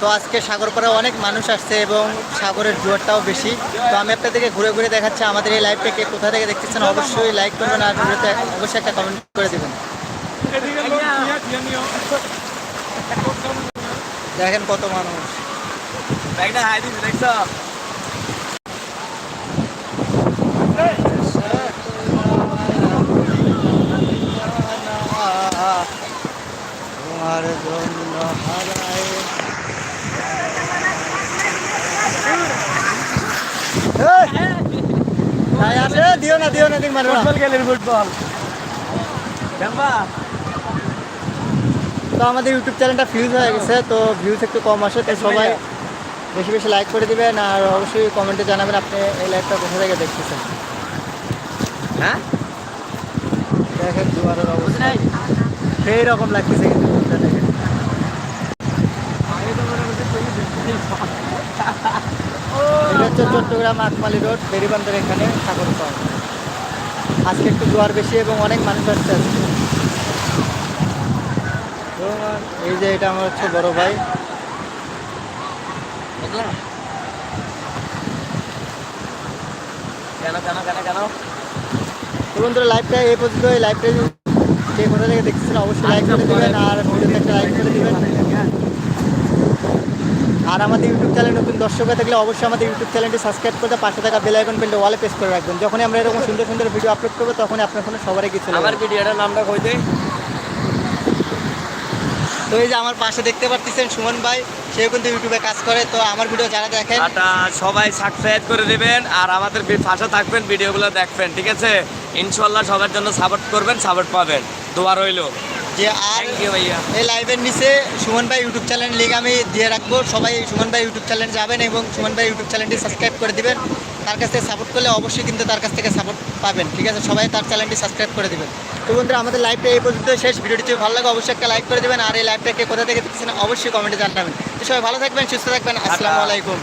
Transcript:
তো আজকে সাগরপাড়ে অনেক মানুষ আসছে এবং সাগরের জোয়ারটাও বেশি। তো আমি আপনাদেরকে ঘুরে ঘুরে দেখাচ্ছি আমাদের এই লাইভটাকে কোথা থেকে দেখতেছেন অবশ্যই লাইক করবেন আর ভিডিওতে অবশ্যই একটা কমেন্ট করে দেবেন। দেখেন কত মানুষ। তোমার জন্য হারায় দিও না দিও না দিন মারো ফুটবল খেলেন ফুটবল তো আমাদের ইউটিউব চ্যানেলটা ফিউজ হয়ে গেছে তো ভিউজ একটু কম আসে তো সবাই বেশি। বেশি লাইক করে দিবেন আর অবশ্যই কমেন্টে জানাবেন আপনি এই লাইভটা কোথা থেকে দেখতেছেন। হ্যাঁ? দেখেন দুয়ারের অবস্থা। সেই রকম লাগতেছে কিন্তু দুধটা দেখে হচ্ছে চট্টগ্রাম আকমালি রোড বেরিবান্ধের এখানে ঠাকুর পাড় আজকে একটু জোয়ার বেশি এবং অনেক মানুষ আসছে আজকে। এই যে এটা আমার হচ্ছে বড় ভাই। বুঝলা কেন কেন কেন কেন? তো বন্ধুরা লাইভটা এই পর্যন্ত এই লাইভটা কে কোথা থেকে দেখতেছেন অবশ্যই লাইক করে দেবেন আর ভিডিওতে একটা লাইক করে দেবেন। আর আমাদের ইউটিউব চ্যানেল নতুন দর্শক হয়ে থাকলে অবশ্যই আমাদের ইউটিউব চ্যানেলটি সাবস্ক্রাইব করে পাশে থাকা বেল আইকন বেলটা ওয়ালে প্রেস করে রাখবেন। যখনই আমরা এরকম সুন্দর সুন্দর ভিডিও আপলোড করব তখনই আপনার ফোনে সবারই কিছু আমার ভিডিওটার নামটা কই দে তো এই যে আমার পাশে দেখতে পাচ্ছেন সুমন ভাই সেও কিন্তু ইউটিউবে কাজ করে। তো আমার ভিডিও যারা দেখেন আটা সবাই সাবস্ক্রাইব করে দিবেন আর আমাদের পাশে থাকবেন ভিডিওগুলো দেখবেন ঠিক আছে? ইনশাল্লাহ সবার জন্য সাপোর্ট করবেন সাপোর্ট পাবেন। দোয়া রইল। যে আর এই লাইভের নিচে সুমন ভাই ইউটিউব চ্যানেল লিঙ্ক আমি দিয়ে রাখব। সবাই সুমন ভাই ইউটিউব চ্যানেল যাবেন এবং সুমন ভাই ইউটিউব চ্যানেলটি সাবস্ক্রাইব করে দিবেন। তার কাছ থেকে সাপোর্ট করলে অবশ্যই কিন্তু তার কাছ থেকে সাপোর্ট পাবেন ঠিক আছে? সবাই তার চ্যানেলটি সাবস্ক্রাইব করে দিবেন। তো বন্ধুরা আমাদের লাইভটা এই পর্যন্ত শেষ। ভিডিওটি যদি ভালো লাগে অবশ্যই একটা লাইক করে দেবেন। আর এই লাইভটাকে কোথা থেকে দেখছেন অবশ্যই কমেন্টে জানাবেন। তো সবাই ভালো থাকবেন সুস্থ থাকবেন। আসসালামু আলাইকুম।